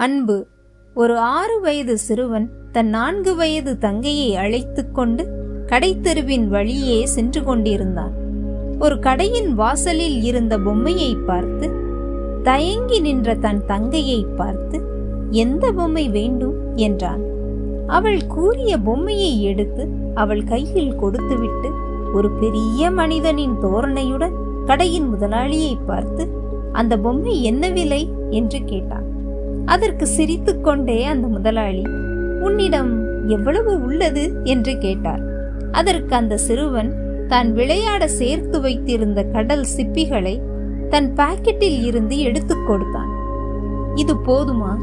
அன்பு. ஒரு ஆறு வயது சிறுவன் தன் நான்கு வயது தங்கையை அழைத்து கொண்டு கடைத்தெருவின் வழியே சென்று கொண்டிருந்தான். ஒரு கடையின் வாசலில் இருந்த பொம்மையை பார்த்து தயங்கி நின்ற தன் தங்கையை பார்த்து எந்த பொம்மை வேண்டும்? என்றான். அவள் கூறிய பொம்மையை எடுத்து அவள் கையில் கொடுத்துவிட்டு ஒரு பெரிய மனிதனின் தோரணையுடன் கடையின் முதலாளியை பார்த்து அந்த பொம்மை என்ன விலை? என்று கேட்டான். அதற்கு சிரித்துக்கொண்டே அந்த முதலாளி உன்னிடம் எவ்வளவு உள்ளது? என்று கேட்டார். அதற்கு அந்த சிறுவன் தான் விளையாட சேர்த்து வைத்திருந்த கடல் சிப்பிகளை தன் பாக்கெட்டில் இருந்து எடுத்துக் கொடுத்தான். இது போதுமா?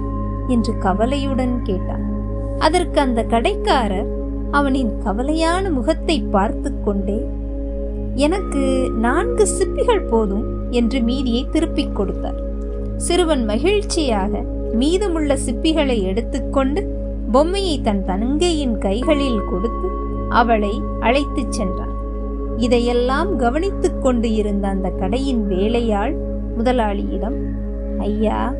என்று கவலையுடன் கேட்டான். அதற்கு அந்த கடைக்காரர் அவனின் கவலையான முகத்தை பார்த்து கொண்டே எனக்கு நான்கு சிப்பிகள் போதும் என்று மீதியை திருப்பிக் கொடுத்தார். சிறுவன் மகிழ்ச்சியாக மீதமுள்ள சிப்பிகளை எடுத்துக்கொண்டு பொம்மையை தன் தங்கையின் கைகளில் கொடுத்து அவளை அழைத்துச் சென்றான். இதையெல்லாம் கவனித்துக் கொண்டு இருந்த அந்த கடையின் வேலையாள் முதலாளியிடம் ஐயா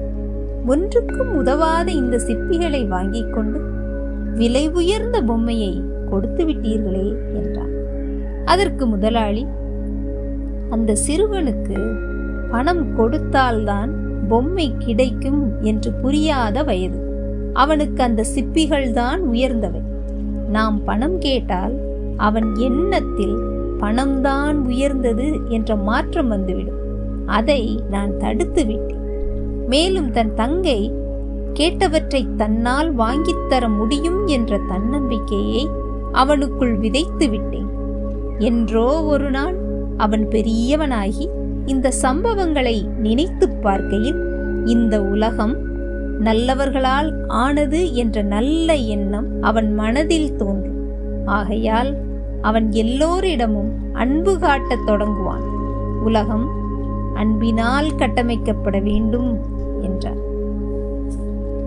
ஒன்றுக்கும் உதவாத இந்த சிப்பிகளை வாங்கிக் கொண்டு விலை உயர்ந்த பொம்மையை கொடுத்து விட்டீர்களே என்றான். அதற்கு முதலாளி அந்த சிறுவனுக்கு பணம் கொடுத்தால்தான் பொம்மை கிடைக்கும் என்று புரியாத வயது. அவனுக்கு அந்த சிப்பிகள் தான் உயர்ந்தவை. நாம் பணம் கேட்டால் அவன் எண்ணத்தில் பணம்தான் உயர்ந்தது என்ற மாற்றம் வந்துவிடும். அதை நான் தடுத்து விட்டேன். மேலும் தன் தங்கை கேட்டவற்றை தன்னால் வாங்கித்தர முடியும் என்ற தன்னம்பிக்கையை அவனுக்குள் விதைத்து விட்டேன். என்றோ ஒரு நாள் அவன் பெரியவனாகி இந்த சம்பவங்களை நினைத்துப் பார்க்கையில் இந்த உலகம் நல்லவர்களால் ஆனது என்ற நல்ல எண்ணம் அவன் மனதில் தோன்றும். ஆகையால் அவன் எல்லோரிடமும் அன்பு காட்டத் தொடங்குவான். உலகம் அன்பினால் கட்டமைக்கப்பட வேண்டும் என்றார்.